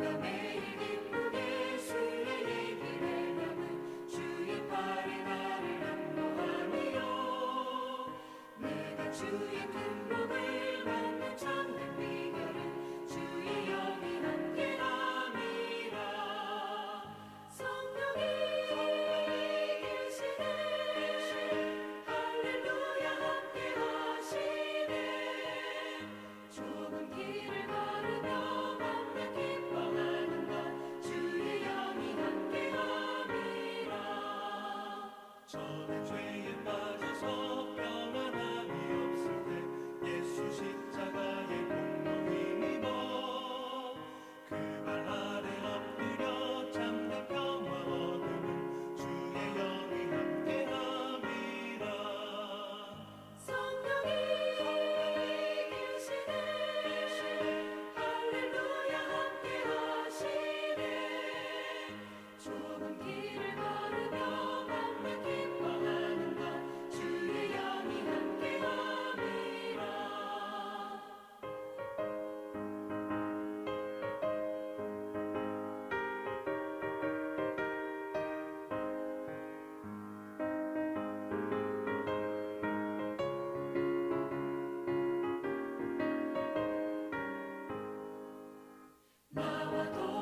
made.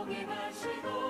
나와 동행하시고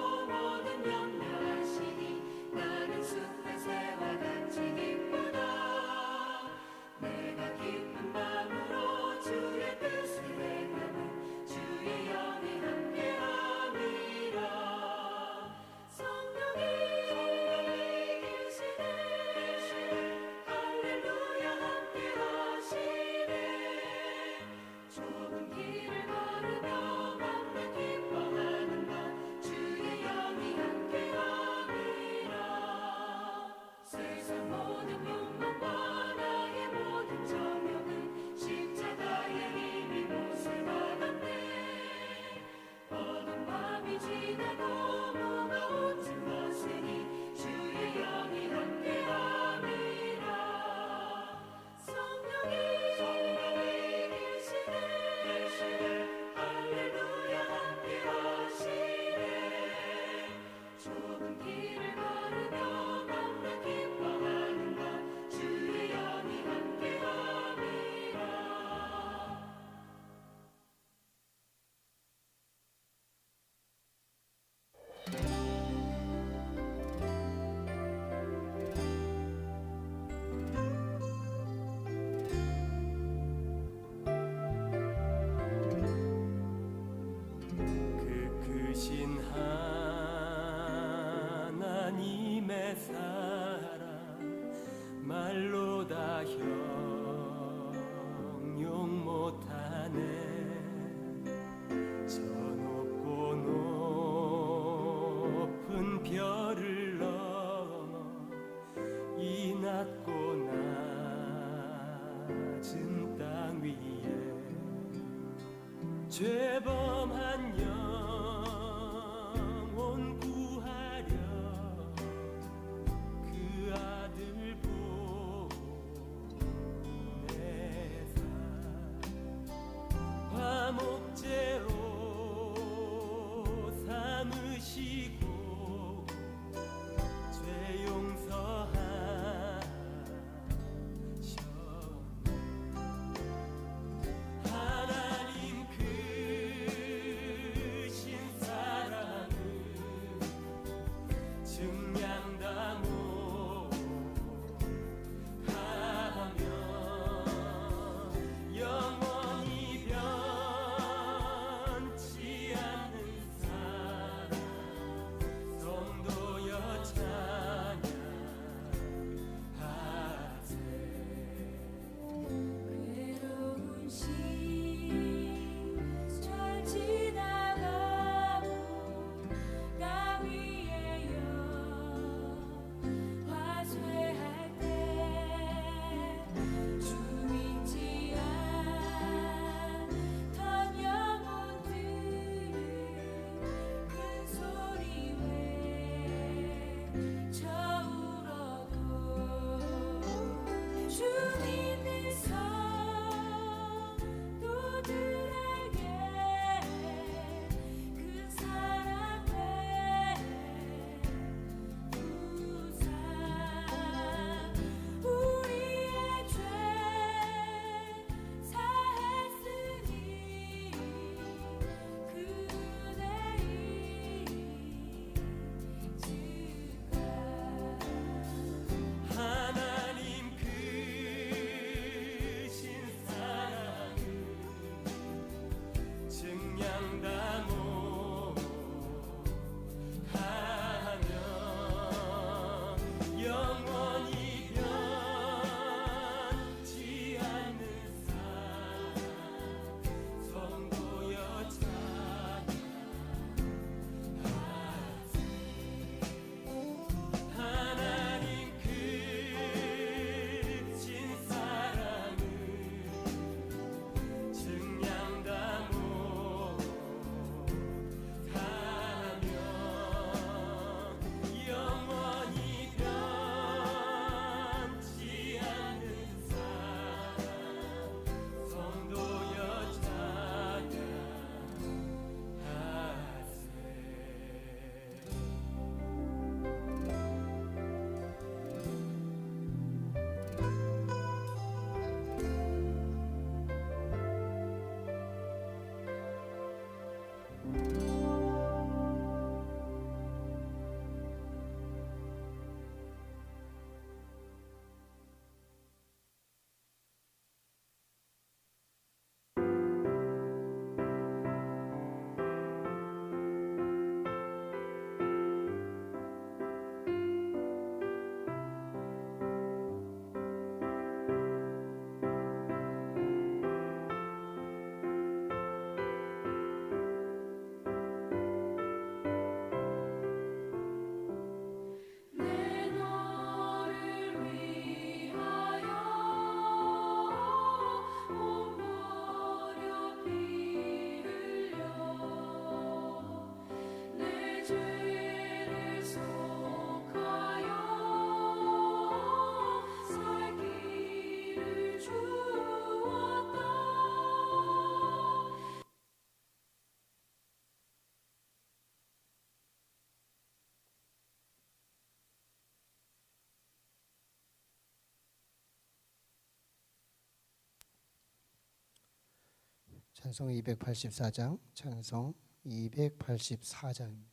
찬송 284장, 찬송 284장입니다.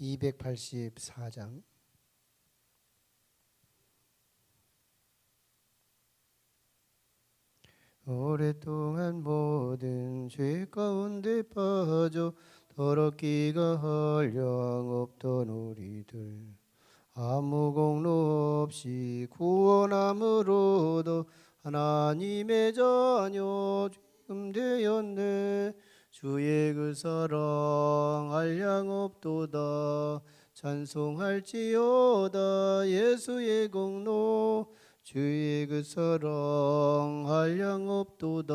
(284장) 오랫동안 모든 죄 가운데 빠져 더럽기가 한량없던 우리들. 아무 공로 없이 구원함으로도 하나님의 자녀 지금 되었네. 주의 그 사랑 한량없도다. 찬송할지어다. 예수의 공로. 주의 그 사랑 한량없도다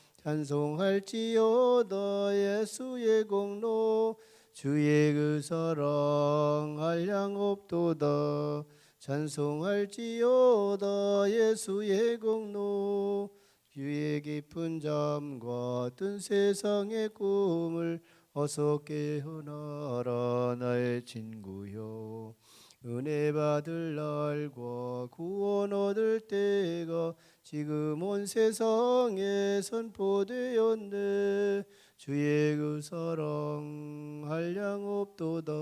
찬송할지어다 예수의 공로. 주의 그 사랑 한량 없도다. 찬송할지어다 예수의 공로. 주의 깊은 잠과 뜬 세상의 꿈을 어서 깨어나라 나의 친구여 은혜 받을 날과 구원 얻을 때가 지금 온 세상에 선포되었네. 주의 그 사랑 한량 없도다.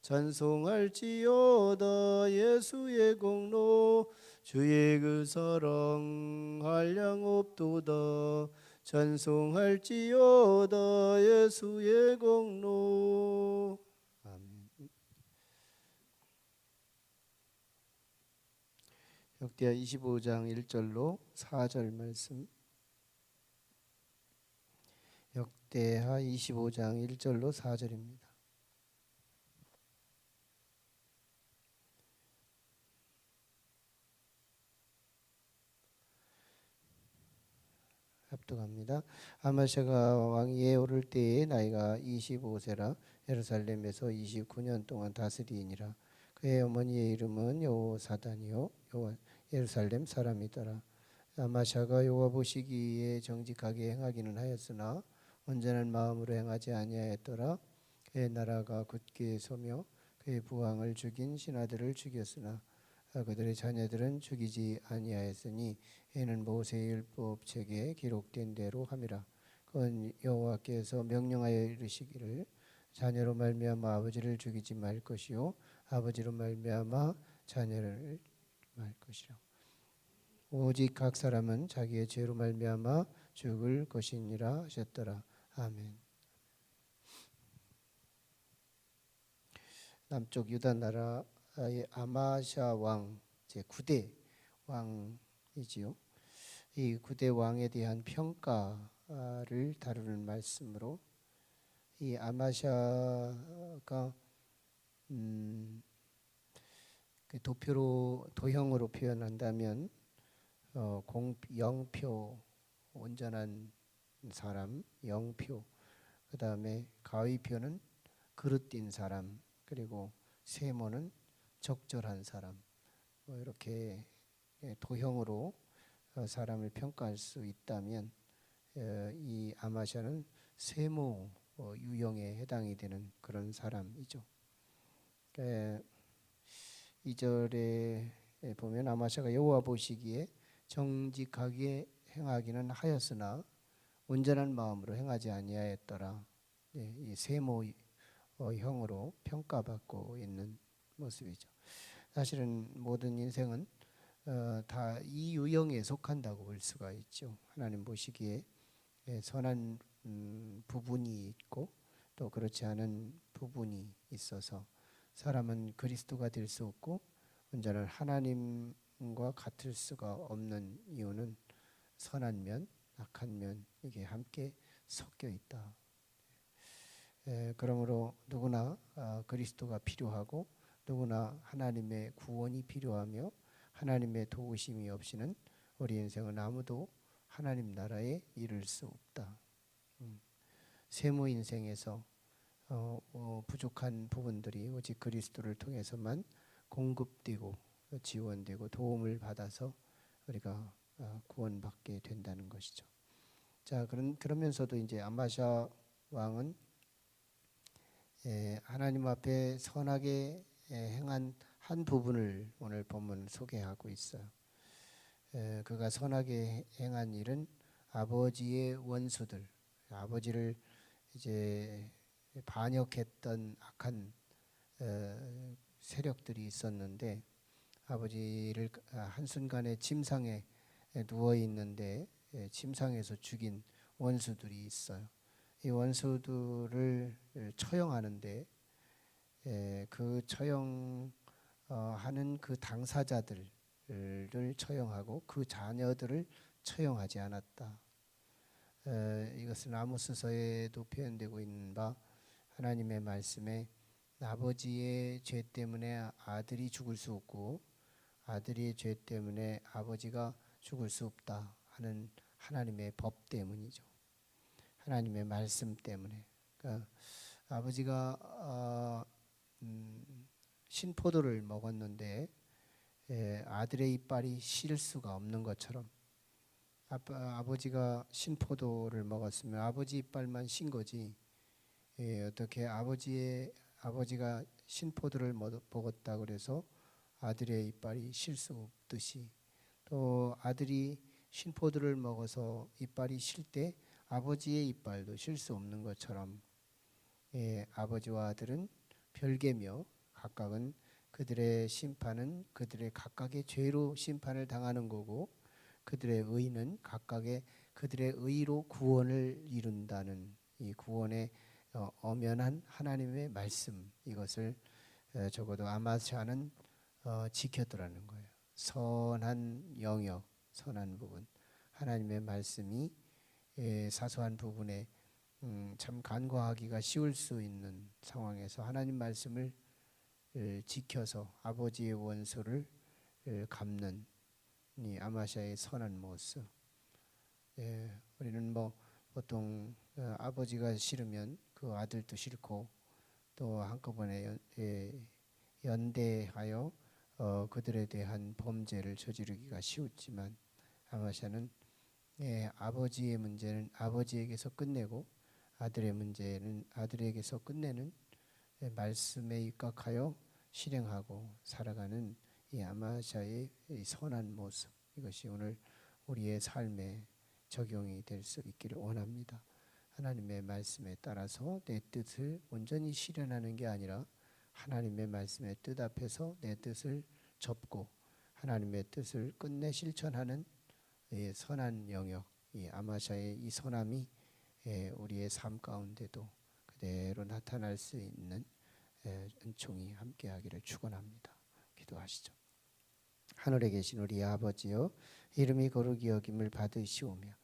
찬송할지어다. 예수의 공로. 주의 그 사랑 한량 없도다. 찬송할지어다. 예수의 공로 아멘 역대하 25장 1절로 4절 말씀 역대하 25장 1절로 4절입니다. 합독합니다. 아마샤가 왕위에 오를 때에 나이가 25세라 예루살렘에서 29년 동안 다스리니라. 그의 어머니의 이름은 여호사단이요 여호 예루살렘 사람이더라. 아마샤가 여호와 보시기에 정직하게 행하기는 하였으나 온전한 마음으로 행하지 아니하였더라. 그의 나라가 굳게 서며 그의 부왕을 죽인 신하들을 죽였으나 그들의 자녀들은 죽이지 아니하였으니 이는 모세의 율법 책에 기록된 대로 함이라. 그건 여호와께서 명령하여 이르시기를 자녀로 말미암아 아버지를 죽이지 말 것이요 아버지로 말미암아 자녀를 말 것이라. 오직 각 사람은 자기의 죄로 말미암아 죽을 것이니라 하셨더라. 아멘. 남쪽 유다 나라의 아마샤 왕 제 9대 왕이지요. 이 9대 왕에 대한 평가를 다루는 말씀으로 이 아마샤가 음, 그 도표로 도형으로 표현한다면 어, 공 영표 온전한 사람 영표 그 다음에 가위표는 그릇 띈 사람 그리고 세모는 적절한 사람 뭐 이렇게 예, 도형으로 어, 사람을 평가할 수 있다면 어, 이 아마샤는 세모 어, 유형에 해당이 되는 그런 사람이죠. 에, 2절에 보면 아마샤가 여호와 보시기에 정직하게 행하기는 하였으나 온전한 마음으로 행하지 아니하였더라. 예, 이 세모 어, 형으로 평가받고 있는 모습이죠. 사실은 모든 인생은 어, 다이 유형에 속한다고 볼 수가 있죠. 하나님 보시기에 예, 선한 음, 부분이 있고 또 그렇지 않은 부분이 있어서 사람은 그리스도가 될 수 없고 온전한 하나님과 같을 수가 없는 이유는 선한 면, 악한 면 이게 함께 섞여 있다. 에, 그러므로 누구나 아, 그리스도가 필요하고 누구나 하나님의 구원이 필요하며 하나님의 도우심이 없이는 우리 인생은 아무도 하나님 나라에 이를 수 없다. 음. 세무 인생에서 어, 어, 부족한 부분들이 오직 그리스도를 통해서만 공급되고 지원되고 도움을 받아서 우리가 어, 구원받게 된다는 것이죠. 자, 그런 그러면서도 이제 아마샤 왕은 예, 하나님 앞에 선하게 예, 행한 한 부분을 오늘 본문 소개하고 있어요. 예, 그가 선하게 행한 일은 아버지의 원수들, 아버지를 이제 반역했던 악한 어, 세력들이 있었는데 아버지를 한 순간에 침상에 누워 있는데 예, 침상에서 죽인 원수들이 있어요. 이 원수들을 처형하는데 예, 그 처형하는 그 당사자들을 처형하고 그 자녀들을 처형하지 않았다. 에, 이것은 아모스서에도 표현되고 있는 바 하나님의 말씀에 아버지의 죄 때문에 아들이 죽을 수 없고 아들의 죄 때문에 아버지가 죽을 수 없다 하는 하나님의 법 때문이죠. 하나님의 말씀 때문에. 그러니까 아버지가 어, 음, 신포도를 먹었는데 예, 아들의 이빨이 실 수가 없는 것처럼 아빠, 아버지가 신포도를 먹었으면 아버지 이빨만 신 거지 예, 어떻게 아버지의 아버지가 먹- 먹었다 그래서 아들의 이빨이 실수 없듯이 또 아들이 신포도를 먹어서 이빨이 실 때 아버지의 이빨도 실수 없는 것처럼 예, 아버지와 아들은 별개며 각각은 그들의 심판은 그들의 각각의 죄로 심판을 당하는 거고 그들의 의는 각각의 그들의 의로 구원을 이룬다는 이 구원의 어, 엄연한 하나님의 말씀 이것을 어, 적어도 아마샤는 어, 지켰더라는 거예요. 선한 영역, 선한 부분, 하나님의 말씀이 예, 사소한 부분에 음, 참 간과하기가 쉬울 수 있는 상황에서 하나님 말씀을 에, 지켜서 아버지의 원수를 에, 갚는 이 아마샤의 선한 모습. 예, 우리는 뭐 보통 어, 아버지가 싫으면 그 아들도 싫고 또 한꺼번에 연, 예, 연대하여 어, 그들에 대한 범죄를 저지르기가 쉬웠지만 아마샤는 예, 아버지의 문제는 아버지에게서 끝내고 아들의 문제는 아들에게서 끝내는 예, 말씀에 입각하여 실행하고 살아가는 이 아마샤의 이 선한 모습 이것이 오늘 우리의 삶에 적용이 될 수 있기를 원합니다. 하나님의 말씀에 따라서 내 뜻을 온전히 실현하는 게 아니라 하나님의 말씀의 뜻 앞에서 내 뜻을 접고 하나님의 뜻을 끝내 실천하는 이 선한 영역, 이 아마샤의 이 선함이 예, 우리의 삶 가운데도 그대로 나타날 수 있는 예, 은총이 함께하기를 축원합니다. 기도하시죠. 하늘에 계신 우리 아버지여 이름이 거룩히 여김을 받으시오며